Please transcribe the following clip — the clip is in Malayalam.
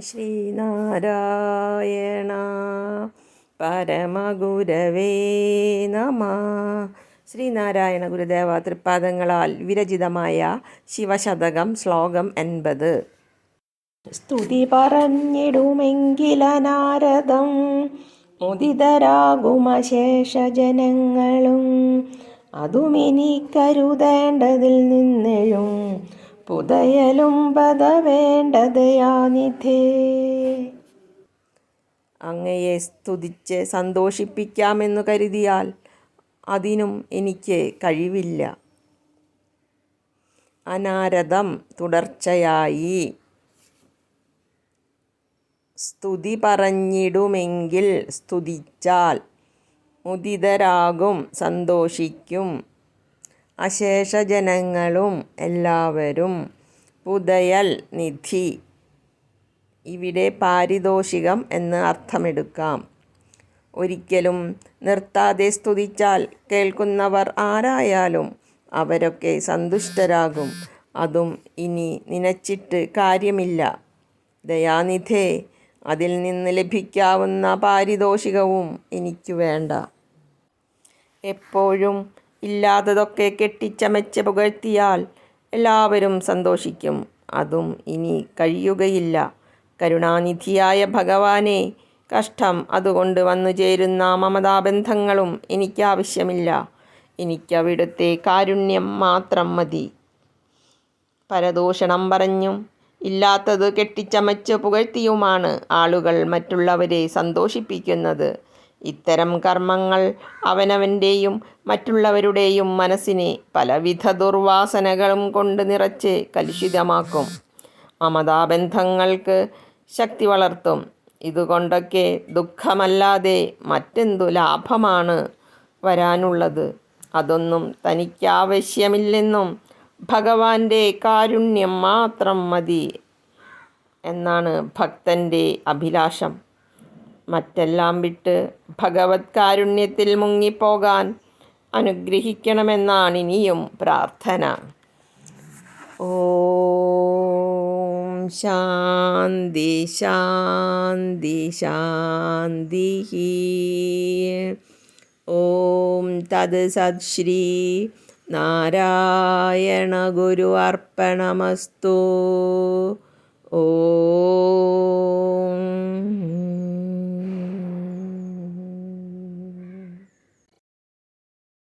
ശ്രീനാരായണ. പരമഗുരവേ നമ. ശ്രീനാരായണ ഗുരുദേവ തൃപ്പാദങ്ങളാൽ വിരചിതമായ ശിവശതകം ശ്ലോകം എൺപത്. സ്തുതി പറഞ്ഞിടുമെങ്കിലനാരദം മുദിതരാകുമശേഷജനങ്ങളും അതുമിനി കരുതേണ്ടതിൽ നിന്നെഴും പുതയലും പത വേണ്ടതയാനിധേ അങ്ങയെ സ്തുതിച്ച് സന്തോഷിപ്പിക്കാമെന്നു കരുതിയാൽ അതിനും എനിക്ക് കഴിവില്ല. അനാരതം തുടർച്ചയായി സ്തുതി പറഞ്ഞിടുമെങ്കിൽ സ്തുതിച്ചാൽ മുദിതരാകും സന്തോഷിക്കും. അശേഷജനങ്ങളും എല്ലാവരും പുതയൽ നിധി. ഇവിടെ പാരിതോഷികം എന്ന് അർത്ഥമെടുക്കാം. ഒരിക്കലും നിർത്താതെ സ്തുതിച്ചാൽ കേൾക്കുന്നവർ ആരായാലും അവരൊക്കെ സന്തുഷ്ടരാകും. അതും ഇനി നനച്ചിട്ട് കാര്യമില്ല. ദയാനിധേ അതിൽ നിന്ന് ലഭിക്കാവുന്ന പാരിതോഷികവും എനിക്ക് വേണ്ട. എപ്പോഴും ഇല്ലാത്തതൊക്കെ കെട്ടിച്ചമച്ച് പുകഴ്ത്തിയാൽ എല്ലാവരും സന്തോഷിക്കും. അതും ഇനി കഴിയുകയില്ല. കരുണാനിധിയായ ഭഗവാനെ കഷ്ടം അതുകൊണ്ട് വന്നു ചേരുന്ന മമതാബന്ധങ്ങളും എനിക്കാവശ്യമില്ല. എനിക്കവിടുത്തെ കാരുണ്യം മാത്രം മതി. പരദൂഷണം പറഞ്ഞും ഇല്ലാത്തത് കെട്ടിച്ചമച്ച് പുകഴ്ത്തിയുമാണ് ആളുകൾ മറ്റുള്ളവരെ സന്തോഷിപ്പിക്കുന്നത്. ഇത്തരം കർമ്മങ്ങൾ അവനവന്റെയും മറ്റുള്ളവരുടെയും മനസ്സിനെ പലവിധ ദുർവാസനകളും കൊണ്ട് നിറച്ച് കലുഷിതമാക്കും. മമതാബന്ധങ്ങൾക്ക് ശക്തി വളർത്തും. ഇതുകൊണ്ടൊക്കെ ദുഃഖമല്ലാതെ മറ്റെന്തു ലാഭമാണ് വരാനുള്ളത്? അതൊന്നും തനിക്കാവശ്യമില്ലെന്നും ഭഗവാന്റെ കാരുണ്യം മാത്രം മതി എന്നാണ് ഭക്തന്റെ അഭിലാഷം. മറ്റെല്ലാം വിട്ട് ഭഗവത് കാരുണ്യത്തിൽ മുങ്ങിപ്പോകാൻ അനുഗ്രഹിക്കണമെന്നാണ് ഇനിയും പ്രാർത്ഥന. ഓം ശാന്തി ശാന്തി ശാന്തി ഓം തത് സത് ശ്രീ നാരായണ ഗുരു അർപ്പണമസ്തു. ഓം